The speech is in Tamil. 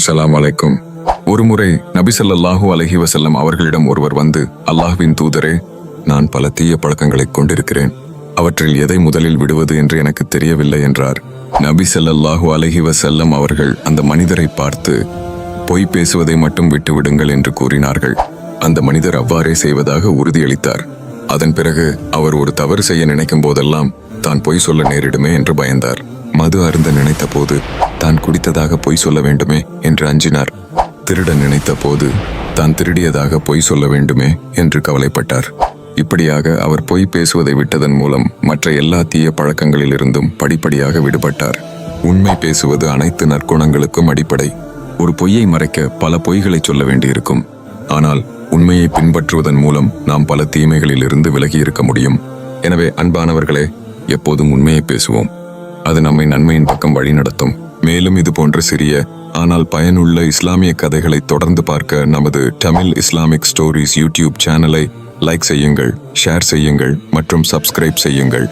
அஸ்லாம் வலைக்கும் ஒருமுறை நபி அலஹி வசல்லம் அவர்களிடம் ஒருவர் வந்து அல்லாஹ்வின் தூதரே நான் பல தீய பழக்கங்களைக் கொண்டிருக்கிறேன். அவற்றில் எதை முதலில் விடுவது என்று எனக்கு தெரியவில்லை என்றார். நபி ஸல்லல்லாஹு அலஹி வசல்லம் அவர்கள் அந்த மனிதரை பார்த்து பொய் பேசுவதை மட்டும் விட்டுவிடுங்கள் என்று கூறினார்கள். அந்த மனிதர் அவ்வாறே செய்வதாக உறுதியளித்தார். அதன் பிறகு அவர் ஒரு தவறு செய்ய நினைக்கும் போதெல்லாம் தான் பொய் சொல்ல நேரிடுமே என்று பயந்தார். மது அருந்த நினைத்த போது தான் குடித்ததாக பொய் சொல்ல வேண்டுமே என்று அஞ்சினார். திருட நினைத்த போது தான் திருடியதாக பொய் சொல்ல வேண்டுமே என்று கவலைப்பட்டார். இப்படியாக அவர் பொய் பேசுவதை விட்டதன் மூலம் மற்ற எல்லா தீய பழக்கங்களிலிருந்தும் படிப்படியாக விடுபட்டார். உண்மை பேசுவது அனைத்து நற்குணங்களுக்கும் அடிப்படை. ஒரு பொய்யை மறைக்க பல பொய்களை சொல்ல வேண்டியிருக்கும். ஆனால் உண்மையை பின்பற்றுவதன் மூலம் நாம் பல தீமைகளிலிருந்து விலகி இருக்க முடியும். எனவே அன்பானவர்களே எப்போதும் உண்மையை பேசுவோம். அது நம்மை நன்மையின் பக்கம் வழிநடத்தும். மேலும் இது போன்ற சிறிய ஆனால் பயனுள்ள இஸ்லாமிய கதைகளை தொடர்ந்து பார்க்க நமது தமிழ் இஸ்லாமிக் ஸ்டோரிஸ் யூடியூப் சேனலை லைக் செய்யுங்கள் ஷேர் செய்யுங்கள் மற்றும் சப்ஸ்கிரைப் செய்யுங்கள்.